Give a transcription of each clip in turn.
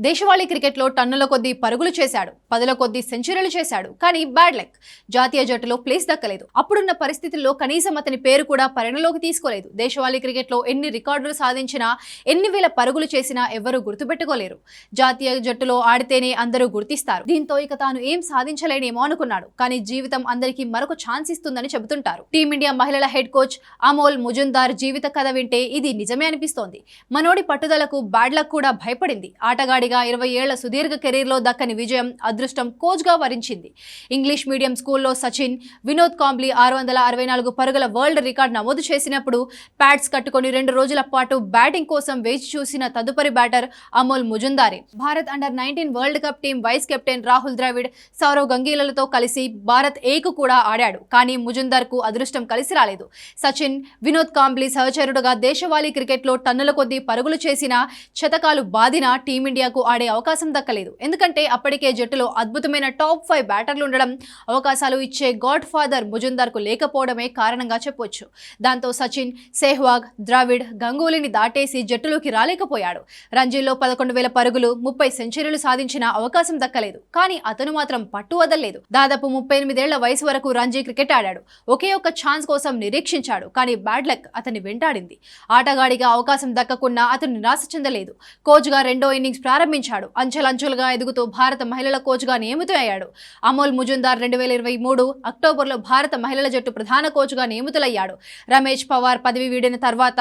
దేశవాళీ క్రికెట్లో టన్నుల కొద్దీ పరుగులు చేశాడు పదుల కొద్దీ సెంచరీలు చేశాడు. కానీ బ్యాడ్ లక్. జాతీయ జట్టులో ప్లేస్ దక్కలేదు. అప్పుడున్న పరిస్థితుల్లో కనీసం అతని పేరు కూడా పరిగణలోకి తీసుకోలేదు. దేశవాళీ క్రికెట్లో ఎన్ని రికార్డులు సాధించినా ఎన్ని వేల పరుగులు చేసినా ఎవరూ గుర్తుపెట్టుకోలేరు. జాతీయ జట్టులో ఆడితేనే అందరూ గుర్తిస్తారు. దీంతో ఇక తాను ఏం సాధించలేనేమో అనుకున్నాడు. కానీ జీవితం అందరికీ మరొక ఛాన్స్ ఇస్తుందని చెబుతుంటారు. టీమిండియా మహిళల హెడ్ కోచ్ అమోల్ ముజుందార్ జీవిత కథ వింటే ఇది నిజమే అనిపిస్తోంది. మనోడి పట్టుదలకు బ్యాడ్ లక్ కూడా భయపడింది. ఆటగాడి ఆటగాడిగా ఇరవై ఏళ్ళ సుదీర్ఘ కెరీర్లో దక్కని విజయం అదృష్టం కోచ్గా వరించింది. ఇంగ్లీష్ మీడియం స్కూల్లో సచిన్ వినోద్ కాంబ్లీ ఆరు వందల అరవై నాలుగు పరుగుల వరల్డ్ రికార్డ్ నమోదు చేసినప్పుడు ప్యాడ్స్ కట్టుకొని రెండు రోజుల పాటు బ్యాటింగ్ కోసం వేచి చూసిన తదుపరి batter Amol ముజుందారే. Bharat under nineteen world cup team vice captain Rahul Dravid Sourav గంగీలతో కలిసి భారత్ ఏకు కూడా ఆడాడు. కానీ ముజుందార్కు అదృష్టం కలిసి రాలేదు. సచిన్ వినోద్ కాంబ్లీ సహచరుడుగా దేశవాళీ క్రికెట్లో టన్నుల కొద్దీ పరుగులు చేసిన శతకాలు బాదిన టీమిండియాకు ఆడే అవకాశం దక్కలేదు. ఎందుకంటే అప్పటికే జట్టులో అద్భుతమైన టాప్ ఫైవ్ బ్యాటర్లు ఉండడం అవకాశాలు ఇచ్చే గాడ్ ఫాదర్ ముజుందార్కు లేకపోవడమే కారణంగా చెప్పొచ్చు. దాంతో సచిన్ సెహ్వాగ్ ద్రావిడ్ గంగూలీని దాటేసి జట్టులోకి రాలేకపోయాడు. రంజీల్లో పదకొండు వేల పరుగులు ముప్పై సెంచరీలు సాధించిన అవకాశం దక్కలేదు. కానీ అతను మాత్రం పట్టు వదలలేదు. దాదాపు ముప్పై ఎనిమిదేళ్ళ వయసు వరకు రంజీ క్రికెట్ ఆడాడు. ఒకే ఒక్క ఛాన్స్ కోసం నిరీక్షించాడు. కానీ బ్యాడ్ లక్ అతన్ని వెంటాడింది. ఆటగాడిగా అవకాశం దక్కకుండా అతను నిరాశ చెందలేదు. కోచ్గా రెండో ఇన్నింగ్స్ ప్రారంభించాడు. అంచెలంచెలుగా ఎదుగుతూ భారత మహిళల కోచ్గా నియమితులయ్యాడు. అమోల్ ముజుందార్ రెండు వేల ఇరవై మూడు అక్టోబర్లో భారత మహిళల జట్టు ప్రధాన కోచ్గా నియమితులయ్యాడు. రమేష్ పవార్ పదవి వీడిన తర్వాత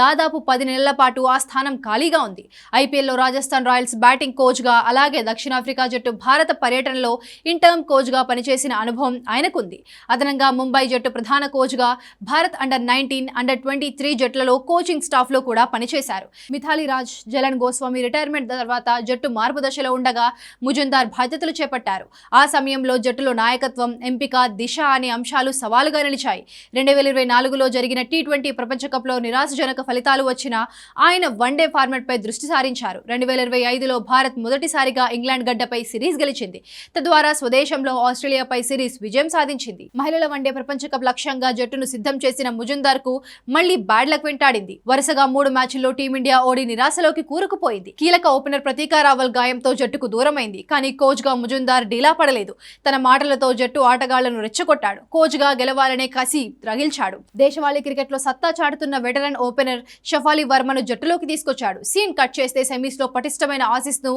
దాదాపు పది నెలల పాటు ఆ స్థానం ఖాళీగా ఉంది. ఐపీఎల్లో రాజస్థాన్ రాయల్స్ బ్యాటింగ్ కోచ్గా అలాగే దక్షిణాఫ్రికా జట్టు భారత పర్యటనలో ఇంటర్మ్ కోచ్గా పనిచేసిన అనుభవం ఆయనకుంది. అదనంగా ముంబై జట్టు ప్రధాన కోచ్గా Bharat under nineteen under twenty three జట్లలో coaching స్టాఫ్లో కూడా పనిచేశారు. మిథాలీ రాజ్ జలన్ గోస్వామి రిటైర్మెంట్ తర్వాత జట్టు మార్పు దశలో ఉండగా ముజుందార్ బాధ్యతలు చేపట్టారు. ఆ సమయంలో జట్టులో నాయకత్వం ఎంపిక దిశ అనే అంశాలు సవాలుగా నిలిచాయి. రెండు వేల ఇరవై నాలుగులో జరిగిన టీ ట్వంటీ ప్రపంచ కప్లో నిరాశజనక ఫలితాలు వచ్చినా ఆయన వన్డే ఫార్మాట్పై దృష్టి సారించారు. రెండు వేల ఇరవై ఐదులో భారత్ మొదటిసారిగా ఇంగ్లాండ్ గడ్డపై సిరీస్ గెలిచింది. తద్వారా స్వదేశంలో ఆస్ట్రేలియాపై సిరీస్ విజయం సాధించింది. మహిళల వన్డే ప్రపంచ కప్ లక్ష్యంగా జట్టును సిద్ధం చేసిన ముజుందార్కు మళ్ళీ బ్యాడ్ లక్ వెంటాడింది. వరుసగా మూడు మ్యాచ్ల్లో టీమిండియా ఓడి నిరాశలోకి కూరుకుపోయింది. కీలక ఓపెనర్ ప్రతీకా రావల్ గాయంతో జట్టుకు దూరమైంది. కానీ కోచ్గా ముజుందార్ డీలా పడలేదు. తన మాటలతో జట్టు ఆటగాళ్ళను రెచ్చగొట్టాడు. కోచ్గా గెలవాలనే కసి రగిల్చాడు. దేశవాళీ క్రికెట్లో సత్తా చాటుతున్న వెటరన్ ఓపెనర్ షఫాలి వర్మను జట్టులోకి తీసుకొచ్చాడు. సీన్ కట్ చేస్తే సెమీస్లో పటిష్టమైన ఆసిస్ను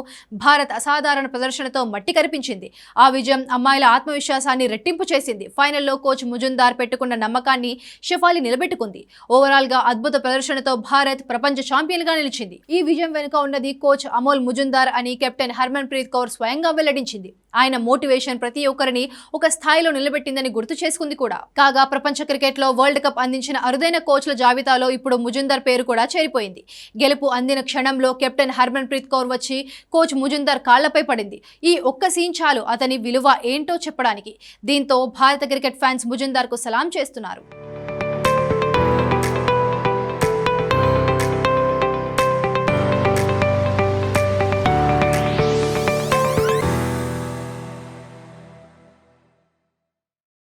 భారత్ అసాధారణ ప్రదర్శనతో మట్టి కరిపించింది. ఆ విజయం అమ్మాయిల ఆత్మవిశ్వాసాన్ని రెట్టింపు చేసింది. ఫైనల్లో కోచ్ ముజుందార్ పెట్టుకున్న నమ్మకాన్ని షఫాలి నిలబెట్టుకుంది. ఓవరాల్గా అద్భుత ప్రదర్శనతో భారత్ ప్రపంచ ఛాంపియన్గా నిలిచింది. ఈ విజయం వెనుక ఉన్నది కోచ్ అమోల్ ముజుందార్ అని కెప్టెన్ హర్మన్ ప్రీత్ కౌర్ స్వయంగా వెల్లడించింది. ఆయన మోటివేషన్ ప్రతి ఒక్కరిని ఒక స్థాయిలో నిలబెట్టిందని గుర్తు చేసుకుంది కూడా. కాగా ప్రపంచ క్రికెట్లో వరల్డ్ కప్ అందించిన అరుదైన కోచ్ల జాబితాలో ఇప్పుడు ముజుందర్ పేరు కూడా చేరిపోయింది. గెలుపు అందిన క్షణంలో కెప్టెన్ హర్మన్ ప్రీత్ కౌర్ వచ్చి కోచ్ ముజుందర్ కాళ్ళపై పడింది. ఈ ఒక్క సీన్ చాలు అతని విలువ ఏంటో చెప్పడానికి. దీంతో భారత క్రికెట్ ఫ్యాన్స్ ముజుందార్కు సలాం చేస్తున్నారు.